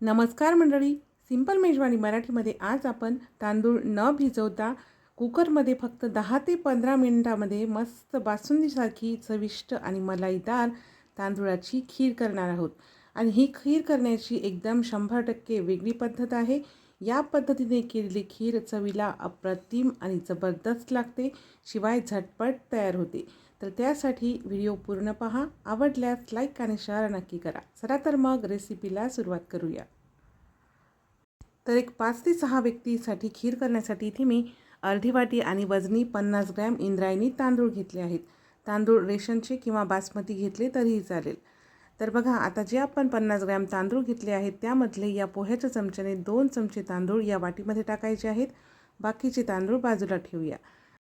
नमस्कार मंडळी. सिंपल मेजवानी मराठीमध्ये आज आपण तांदूळ न भिजवता कुकरमध्ये फक्त दहा ते पंधरा मिनिटामध्ये मस्त बासुंदीसारखी चविष्ट आणि मलाईदार तांदूळाची खीर करणार आहोत. आणि ही खीर करण्याची एकदम शंभर टक्के वेगळी पद्धत आहे. या पद्धतीने केलेली खीर चवीला अप्रतिम आणि जबरदस्त लागते शिवाय झटपट तयार होते. तर त्यासाठी व्हिडिओ पूर्ण पहा आवडल्यास लाईक आणि शेअर नक्की करा. चला तर मग रेसिपीला सुरुवात करूया. तर एक पाच ते सहा व्यक्तीसाठी खीर करण्यासाठी इथे मी अर्धी वाटी आणि वजनी पन्नास ग्रॅम इंद्रायणी तांदूळ घेतले आहेत. तांदूळ रेशनचे किंवा बासमती घेतले तरीही चालेल. तर बघा आता जे आपण पन्नास ग्रॅम तांदूळ घेतले आहेत त्यामधले या पोह्याच्या चमच्याने दोन चमचे तांदूळ या वाटीमध्ये टाकायचे आहेत. बाकीचे तांदूळ बाजूला ठेवूया.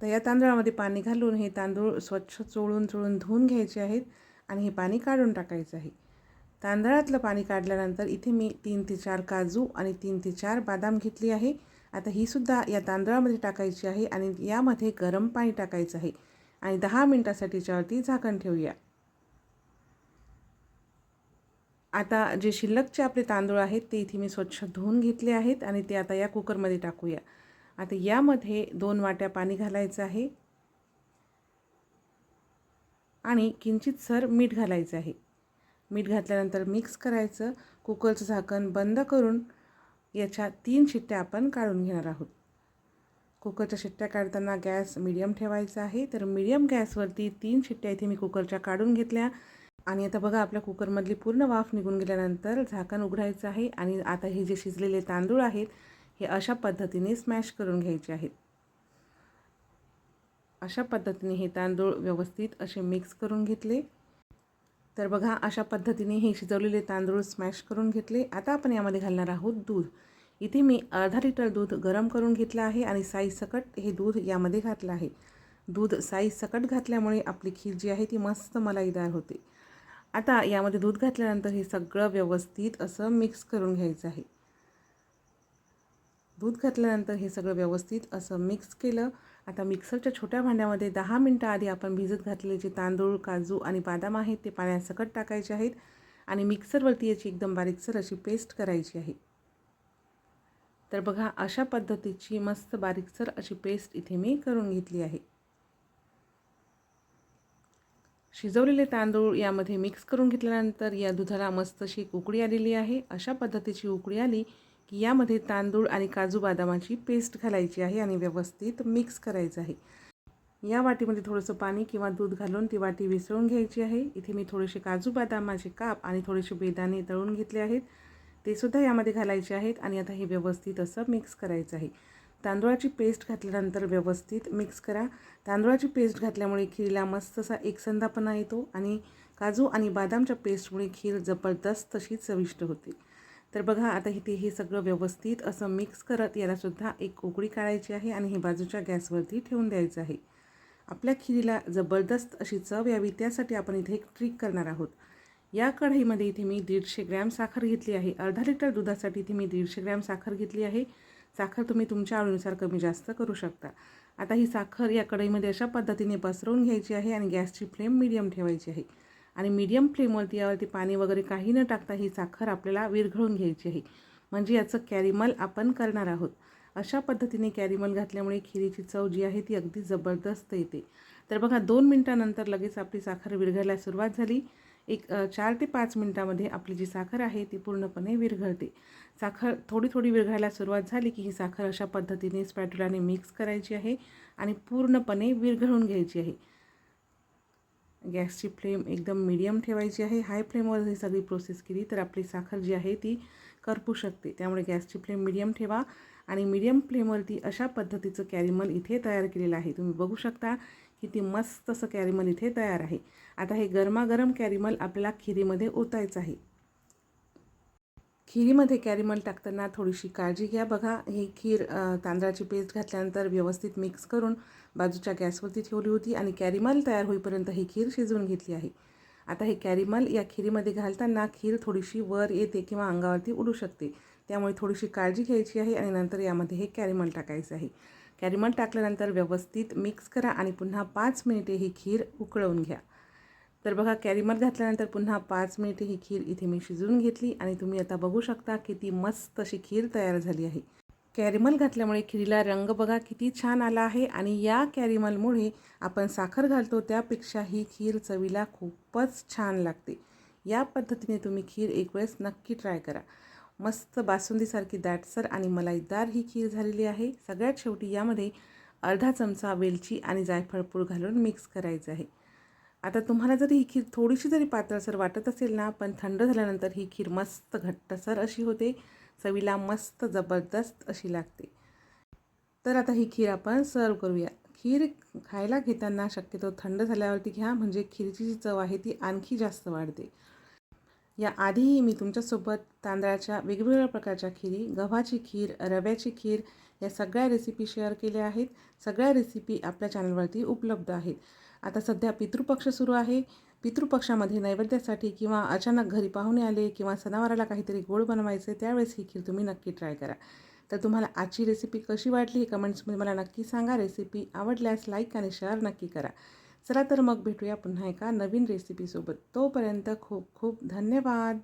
तर या तांदळामध्ये पाणी घालून हे तांदूळ स्वच्छ चोळून चोळून धुवून घ्यायचे आहेत आणि हे पाणी काढून टाकायचं आहे. तांदळातलं पाणी काढल्यानंतर इथे मी तीन ते चार काजू आणि तीन ते चार बदाम घेतली आहे. आता ही सुद्धा या तांदळामध्ये टाकायची आहे आणि यामध्ये गरम पाणी टाकायचं आहे. आणि दहा मिनटासाठीच्यावरती झाकण ठेवूया. आता जे शिल्लकचे आपले तांदूळ आहेत ते इथे मी स्वच्छ धुवून घेतले आहेत आणि ते आता या कुकरमध्ये टाकूया. आता यामध्ये दोन वाट्या पाणी घालायचं आहे. आणि किंचित सर मीठ घालायचं आहे. मीठ घातल्यानंतर मिक्स करायचं. कुकरचं झाकण बंद करून याच्या तीन शिट्ट्या आपण काढून घेणार आहोत. कुकरच्या शिट्ट्या काढताना गॅस मिडियम ठेवायचा आहे. तर मिडियम गॅसवरती तीन शिट्ट्या इथे मी कुकरच्या काढून घेतल्या. आणि आता बघा आपल्या कुकरमधली पूर्ण वाफ निघून गेल्यानंतर झाकण उघडायचं आहे आणि आता हे जे शिजलेले तांदूळ आहेत हे अशा पद्धतीने स्मॅश करून घ्यायचे आहेत. अशा पद्धतीने हे तांदूळ व्यवस्थित असे मिक्स करून घेतले. तर बघा अशा पद्धतीने हे शिजवलेले तांदूळ स्मॅश करून घेतले. आता आपण यामध्ये घालणार आहोत दूध. इथे मी अर्धा लिटर दूध गरम करून घेतलं आहे आणि साई सकट हे दूध यामध्ये घातलं आहे. दूध साई सकट घातल्यामुळे आपली खीर जी आहे ती मस्त मलाईदार होते. आता यामध्ये दूध घातल्यानंतर हे सगळं व्यवस्थित असं मिक्स करून घ्यायचं आहे. दूध घातल्यानंतर हे सगळं व्यवस्थित असं मिक्स केलं. आता मिक्सरच्या छोट्या भांड्यामध्ये दहा मिनटं आधी आपण भिजत घातलेले जे तांदूळ काजू आणि बदाम आहेत ते पाण्यात सकट टाकायचे आहेत आणि मिक्सरवरती याची एकदम बारीकसर अशी पेस्ट करायची आहे. तर बघा अशा पद्धतीची मस्त बारीकसर अशी पेस्ट इथे मी करून घेतली आहे. शिजवलेले तांदूळ यामध्ये मिक्स करून घेतल्यानंतर या दुधाला मस्त अशी उकळी आलेली आहे. अशा पद्धतीची उकळी आली की यामध्ये तांदूळ आणि काजू बदामाची पेस्ट घालायची आहे आणि व्यवस्थित मिक्स करायचं आहे. या वाटीमध्ये थोडंसं पाणी किंवा दूध घालून ती वाटी विसळून घ्यायची आहे. इथे मी थोडेसे काजू बदामाचे काप आणि थोडेसे बेदाणे तळून घेतले आहेत. ते सुद्धा यामध्ये घालायचे आहेत आणि आता हे व्यवस्थित असं मिक्स करायचं आहे. तांदूळाची पेस्ट घातल्यानंतर व्यवस्थित मिक्स करा. तांदूळाची पेस्ट घातल्यामुळे खीरला मस्त असा एकसंधापणा येतो आणि काजू आणि बदामच्या पेस्टमुळे खीर जबरदस्त अशी चविष्ट होते. तर बघा आता इथे हे सगळं व्यवस्थित असं मिक्स करत यालासुद्धा एक उकळी काढायची आहे आणि हे बाजूच्या गॅसवरती ठेवून द्यायचं आहे. आपल्या खिरीला जबरदस्त अशी चव यावी त्यासाठी आपण इथे एक ट्रिक करणार आहोत. या कढईमध्ये इथे मी दीडशे ग्रॅम साखर घेतली आहे. अर्धा लिटर दुधासाठी इथे मी दीडशे ग्रॅम साखर घेतली आहे. साखर तुम्ही तुमच्या आवडीनुसार कमी जास्त करू शकता. आता ही साखर या कढईमध्ये अशा पद्धतीने पसरवून घ्यायची आहे आणि गॅसची फ्लेम मीडियम ठेवायची आहे. आणि मीडियम फ्लेमवरती यावरती पाणी वगैरे काही न टाकता ही साखर आपल्याला विरघळून घ्यायची आहे. म्हणजे याचं कॅरिमल आपण करणार आहोत. अशा पद्धतीने कॅरिमल घातल्यामुळे खिरीची चव जी आहे ती अगदी जबरदस्त येते. तर बघा दोन मिनटानंतर लगेच आपली साखर विरघळायला सुरुवात झाली. एक चार ते पाच मिनटामध्ये आपली जी साखर आहे ती पूर्णपणे विरघळते. साखर थोडी थोडी विरघळायला सुरुवात झाली की ही साखर अशा पद्धतीने स्पॅटुलाने मिक्स करायची आहे आणि पूर्णपणे विरघळून घ्यायची आहे. गॅसची फ्लेम एकदम मीडियम ठेवायची आहे. हाय फ्लेमवर ही सगळी प्रोसेस केली तर आपली साखर जी आहे ती करपू शकते. त्यामुळे गॅसची फ्लेम मीडियम ठेवा आणि मीडियम फ्लेमवरती अशा पद्धतीचं कॅरिमल इथे तयार केलेलं आहे. तुम्ही बघू शकता किती मस्त असं कॅरिमल इथे तयार आहे. आता हे गरमागरम कॅरिमल आपल्याला खिरीमध्ये ओतायचं आहे. खिरीमध्ये कॅरिमल टाकताना थोडीशी काळजी घ्या बघा. ही खीर तांदळाची पेस्ट घातल्यानंतर व्यवस्थित मिक्स करून बाजूच्या गॅसवरती ठेवली होती आणि कॅरिमल तयार होईपर्यंत ही खीर शिजवून घेतली आहे. आता हे कॅरिमल या खिरीमध्ये घालताना खीर थोडीशी वर येते किंवा अंगावरती उडू शकते. त्यामुळे थोडीशी काळजी घ्यायची आहे आणि नंतर यामध्ये हे कॅरिमल टाकायचं आहे. कॅरिमल टाकल्यानंतर व्यवस्थित मिक्स करा आणि पुन्हा पाच मिनिटे ही खीर उकळवून घ्या. तर बघा कॅरिमल घातल्यानंतर पुन्हा पाच मिनिटे ही खीर इथे मी शिजवून घेतली आणि तुम्ही आता बघू शकता किती मस्त अशी खीर तयार झाली आहे. कॅरिमल घातल्यामुळे खिरीला रंग बघा किती छान आला आहे आणि या कॅरिमलमुळे आपण साखर घालतो त्यापेक्षा ही खीर चवीला खूपच छान लागते. या पद्धतीने तुम्ही खीर एक वेळेस नक्की ट्राय करा. मस्त बासुंदीसारखी दाटसर आणि मलाईदार ही खीर झालेली आहे. सगळ्यात शेवटी यामध्ये अर्धा चमचा वेलची आणि जायफळपूड घालून मिक्स करायचं आहे. आता तुम्हाला जरी ही खीर थोडीशी जरी पातळसर वाटत असेल ना पण थंड झाल्यानंतर ही खीर मस्त घट्टसर अशी होते. चवीला मस्त जबरदस्त अशी लागते. तर आता ही खीर आपण सर्व करूया. खीर खायला घेताना शक्यतो थंड झाल्यावरती घ्या म्हणजे खीरची जी चव आहे ती आणखी जास्त वाढते. या आधीही मी तुमच्यासोबत तांदळाच्या वेगवेगळ्या प्रकारच्या खिरी गव्हाची खीर रव्याची खीर या सगळ्या रेसिपी शेअर केल्या आहेत. सगळ्या रेसिपी आपल्या चॅनलवरती उपलब्ध आहेत. आता सध्या पितृपक्ष सुरू आहे. पितृपक्षामध्ये नैवेद्यासाठी किंवा अचानक घरी पाहुणे आले किंवा सणावाराला काहीतरी गोड बनवायचे त्यावेळेस ही खीर तुम्ही नक्की ट्राय करा. तर तुम्हाला आजची रेसिपी कशी वाटली हे कमेंट्समध्ये मला नक्की सांगा. रेसिपी आवडल्यास लाईक आणि शेअर नक्की करा. चला तर मग भेटूया पुन्हा एका नवीन रेसिपीसोबत तोपर्यंत खूप खूप धन्यवाद.